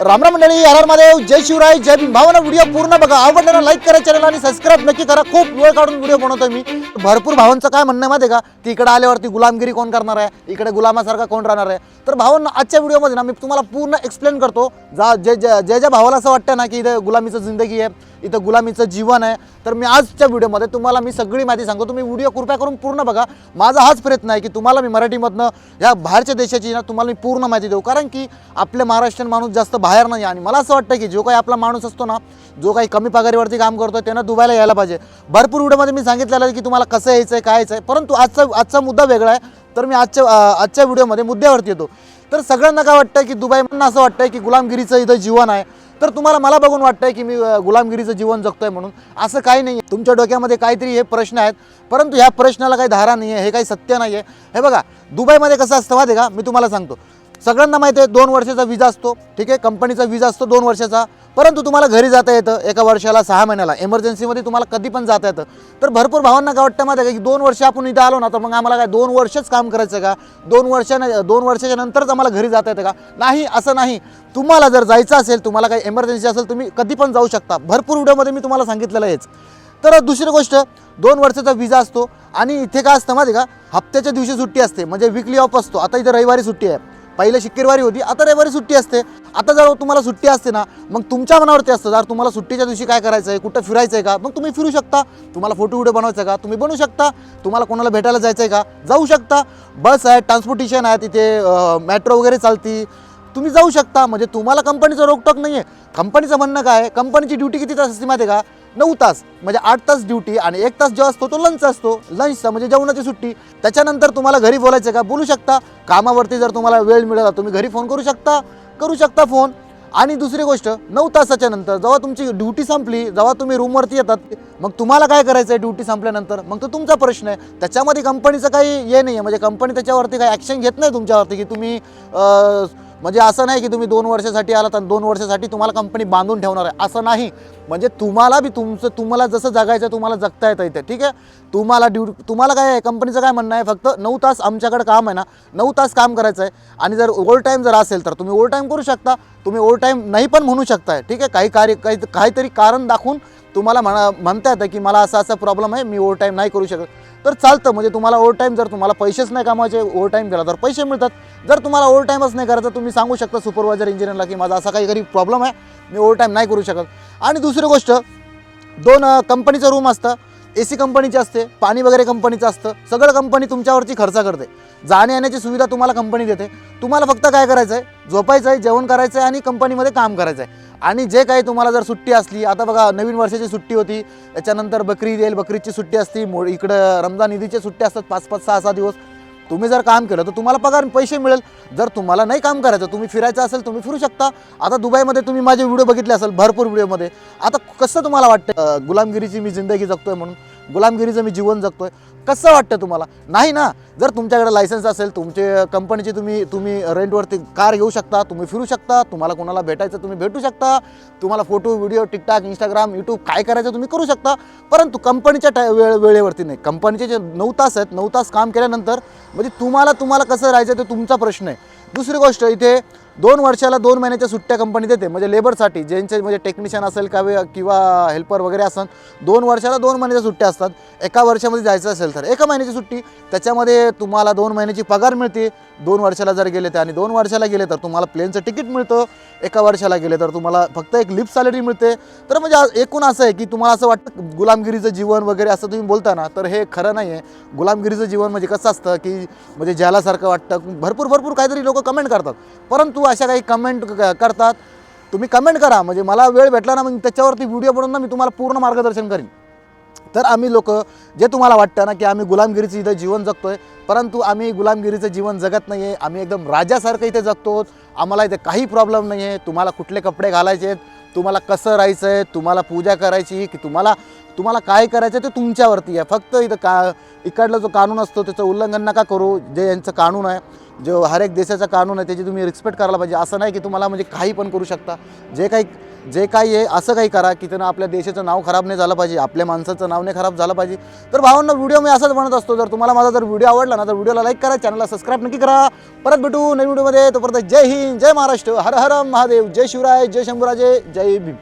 रामराम मंडळी हर हर महादेव जय शिवराय जय भावना व्हिडिओ पूर्ण बघा. आवडलेला लाईक करा चॅनल आणि सबस्क्राईब नक्की करा. खूप वेळ काढून व्हिडिओ बनवतोय मी. भरपूर भावांचं काय म्हणणं आहे माहिती आहे का ती इकडे आल्यावरती गुलामगिरी कोण करणार आहे? इकडे गुलामासारखा कोण राहणार आहे? तर भावांना आजच्या व्हिडिओमध्ये ना मी तुम्हाला पूर्ण एक्सप्लेन करतो. जा जे जे ज्या भावाला असं वाटतं ना की इथं गुलामीचं जिंदगी आहे. इथं गुलामीचं जीवन आहे. तर मी आजच्या व्हिडिओमध्ये तुम्हाला मी सगळी माहिती सांगतो. तुम्ही व्हिडिओ कृपया करून पूर्ण बघा. माझा हाच प्रयत्न आहे की तुम्हाला मी मराठीमधनं या बाहेरच्या देशाची ना तुम्हाला मी पूर्ण माहिती देऊ. कारण की आपले महाराष्ट्रीयन माणूस जास्त बाहेर नाही आणि मला असं वाटतं की जो काही आपला माणूस असतो ना जो काही कमी पगारीवरती काम करतो त्यांना दुबायला यायला पाहिजे. भरपूर व्हिडिओमध्ये मी सांगितलेलं आहे की तुम्हाला कसं यायचं आहे काय यायचं आहे परंतु आजचा आजचा मुद्दा वेगळा आहे. तर मी आजच्या आजच्या व्हिडिओमध्ये मुद्द्यावरती येतो. तर सगळ्यांना काय वाटतं की दुबईमधनं असं वाटतं की गुलामगिरीचं इथं जीवन आहे. तर तुम्हाला मला बघून वाटतंय की मी गुलामगिरीचं जीवन जगतोय म्हणून. असं काही नाही आहे तुमच्या डोक्यामध्ये काहीतरी हे प्रश्न आहेत. परंतु ह्या प्रश्नाला काही धारा नाही आहे हे काही सत्य नाही आहे हे बघा दुबईमध्ये कसं असतं माहिती का? मी तुम्हाला सांगतो. सगळ्यांना माहिती आहे दोन वर्षाचा विजा असतो ठीक आहे? कंपनीचा विजा असतो दोन वर्षाचा. परंतु तुम्हाला घरी जाता येतं एका वर्षाला सहा महिन्याला. एमर्जन्सीमध्ये तुम्हाला कधी पण जाता येतं. तर भरपूर भावांना काय वाटतं माहिती आहे का की दोन वर्ष आपण इथं आलो ना तर मग आम्हाला काय दोन वर्षच काम करायचं का? दोन वर्षाने दोन वर्षाच्या नंतरच आम्हाला घरी जाता येतं का? नाही असं नाही. तुम्हाला जर जायचं असेल तुम्हाला काही एमर्जन्सी असेल तुम्ही कधी पण जाऊ शकता. भरपूर व्हिडिओमध्ये मी तुम्हाला सांगितलेलं आहेच. तर दुसरी गोष्ट दोन वर्षाचा विजा असतो. आणि इथे काय असतं माहिती आहे का हप्त्याच्या दिवशी सुट्टी असते. म्हणजे विकली ऑफ असतो. आता इथे रविवारी सुट्टी आहे. पहिले शुक्रवारी होती आता रविवारी सुट्टी असते. आता जर तुम्हाला सुट्टी असते ना मग तुमच्या मनावरती असतं जर तुम्हाला सुट्टीच्या दिवशी काय करायचं आहे कुठं फिरायचं आहे का मग तुम्ही फिरू शकता. तुम्हाला फोटो व्हिडिओ बनवायचा आहे का तुम्ही बनवू शकता. तुम्हाला कोणाला भेटायला जायचं आहे का जाऊ शकता. बस आहे ट्रान्सपोर्टेशन आहे तिथे मेट्रो वगैरे चालती. तुम्ही जाऊ शकता म्हणजे तुम्हाला कंपनीचं रोकटोक नाही आहे कंपनीचं म्हणणं काय आहे कंपनीची ड्युटी किती तास असते माहिती आहे का? नऊ तास म्हणजे आठ तास ड्युटी आणि एक तास जो असतो तो लंच असतो. लंचचा म्हणजे जेवणाची सुट्टी. त्याच्यानंतर तुम्हाला घरी बोलायचं का? बोलू शकता. कामावरती जर तुम्हाला वेळ मिळाला तुम्ही घरी फोन करू शकता. करू शकता फोन आणि दुसरी गोष्ट नऊ तासाच्या नंतर जेव्हा तुमची ड्युटी संपली जेव्हा तुम्ही रूमवरती येतात मग तुम्हाला काय करायचं आहे ड्युटी संपल्यानंतर? मग तो तुमचा प्रश्न आहे. त्याच्यामध्ये कंपनीचं काही हे नाही आहे म्हणजे कंपनी त्याच्यावरती काही ॲक्शन घेत नाही तुमच्यावरती की तुम्ही म्हणजे असं नाही की तुम्ही दोन वर्षासाठी आलात आणि दोन वर्षासाठी तुम्हाला कंपनी बांधून ठेवणार आहे. असं नाही. म्हणजे तुम्हाला बी तुमचं तुम्हाला जसं जगायचं तुम्हाला जगता येतं इथे. ठीक आहे? तुम्हाला ड्यू तुम्हाला काय आहे? कंपनीचं काय म्हणणं आहे? फक्त नऊ तास आमच्याकडे काम आहे ना. नऊ तास काम करायचं आहे. आणि जर ओव्हर टाईम जर असेल तर तुम्ही ओव्हर टाईम करू शकता. तुम्ही ओव्हर टाईम नाही पण म्हणू शकताय. ठीक आहे? काही कार्य काही काहीतरी कारण दाखवून तुम्हाला म्हणा म्हणता येतं की मला असा असा प्रॉब्लेम आहे मी ओव्हर टाईम नाही करू शकत. तर चालतं. म्हणजे तुम्हाला ओव्हर टाईम जर तुम्हाला पैसेच नाही कामाचे ओव्हर टाईम केला तर पैसे मिळतात. जर तुम्हाला ओव्हर टाईमच नाही करायचं तुम्ही सांगू शकता सुपरवायझर इंजिनियरला की माझा असा काही घरी प्रॉब्लेम आहे मी ओव्हर टाईम नाही करू शकत. आणि दुसरी गोष्ट दोन कंपनीचं रूम असतं. ए सी कंपनीची असते पाणी वगैरे कंपनीचं असतं सगळं कंपनी तुमच्यावरची खर्च करते. जाण्या येण्याची सुविधा तुम्हाला कंपनी देते. तुम्हाला फक्त काय करायचं आहे झोपायचं आहे जेवण करायचं आहे आणि कंपनीमध्ये काम करायचं आहे आणि जे काही तुम्हाला जर सुट्टी असली आता बघा नवीन वर्षाची सुट्टी होती त्याच्यानंतर बकरी येईल बकरीची सुट्टी असती मो इकडं रमजान ईदीच्या सुट्टी असतात पाच पाच सहा सहा दिवस. तुम्ही जर काम केलं तर तुम्हाला पगार पैसे मिळेल. जर तुम्हाला नाही काम करायचं तुम्ही फिरायचं असेल तुम्ही फिरू शकता. आता दुबईमध्ये तुम्ही माझे व्हिडिओ बघितले असेल भरपूर व्हिडिओमध्ये. आता कसं तुम्हाला वाटतं? गुलामगिरीची मी जिंदगी जगतोय म्हणून. गुलामगिरीचं मी जीवन जगतोय. कसं वाटतं तुम्हाला? नाही ना? जर तुमच्याकडे लायसन्स असेल तुमचे कंपनीची तुम्ही तुम्ही रेंटवरती कार घेऊ शकता तुम्ही फिरू शकता तुम्हाला कोणाला भेटायचं तुम्ही भेटू शकता तुम्हाला photo video TikTok Instagram YouTube काय करायचं तुम्ही करू शकता. परंतु कंपनीच्या टा वेळ वेळेवरती नाही. कंपनीचे जे नऊ तास आहेत नऊ तास काम केल्यानंतर म्हणजे तुम्हाला तुम्हाला कसं राहायचं ते तुमचा प्रश्न आहे. दुसरी गोष्ट इथे दोन वर्षाला दोन महिन्याच्या सुट्ट्या कंपनी देते. म्हणजे लेबरसाठी ज्यांचे म्हणजे टेक्निशियन असेल का किंवा हेल्पर वगैरे असेल दोन वर्षाला दोन महिन्याच्या सुट्ट्या असतात एका वर्षामध्ये जायचं असेल तर. एका महिन्याची सुट्टी त्याच्यामध्ये तुम्हाला दोन महिन्याची पगार मिळते. दोन वर्षाला जर गेले तर आणि दोन वर्षाला गेले तर तुम्हाला प्लेनचं तिकीट मिळतं. एका वर्षाला गेले तर तुम्हाला फक्त एक लिफ्ट सॅलरी मिळते. तर म्हणजे एकूण असं आहे की तुम्हाला असं वाटतं गुलामगिरीचं जीवन वगैरे असं तुम्ही बोलता ना तर हे खरं नाही आहे गुलामगिरीचं जीवन म्हणजे कसं असतं की म्हणजे ज्यालासारखं वाटतं भरपूर भरपूर काहीतरी लोक कमेंट करतात. परंतु अशा काही कमेंट करतात तुम्ही कमेंट करा. म्हणजे मला वेळ भेटला ना मग त्याच्यावरती व्हिडिओ बनवून ना मी तुम्हाला पूर्ण मार्गदर्शन करीन. तर आम्ही लोक जे तुम्हाला वाटतं ना की आम्ही गुलामगिरीचं इथं जीवन जगतोय परंतु आम्ही गुलामगिरीचं जीवन जगत नाही आहे आम्ही एकदम राजासारखं इथे जगतो आम्हाला इथे काही प्रॉब्लेम नाही आहे तुम्हाला कुठले कपडे घालायचे आहेत तुम्हाला कसं राहायचं आहे तुम्हाला पूजा करायची की तुम्हाला तुम्हाला काय करायचं ते तुमच्यावरती आहे. फक्त इथं का इकडला जो कानून असतो त्याचं उल्लंघन नका करू जे यांचं कानून आहे जो हर एक देशाचा कानून आहे त्याची तुम्ही रिस्पेक्ट करायला पाहिजे. असं नाही की तुम्हाला म्हणजे काही पण करू शकता. जे काही जे काही आहे असं काही करा की त्यांना आपल्या देशाचं नाव खराब नाही झालं पाहिजे आपल्या माणसाचं नाव नाही खराब झालं पाहिजे. तर भावांना व्हिडिओ मी असंच बनत असतो जर तुम्हाला माझा जर व्हिडिओ आवडला ना तर व्हिडिओला लाईक करा चॅनलला सबस्क्राईब नक्की करा. परत भेटू नवीन व्हिडिओमध्ये तोपर्यंत जय हिंद जय महाराष्ट्र. हर हर महादेव. जय शिवराय जय शंभूराजे जय भीम.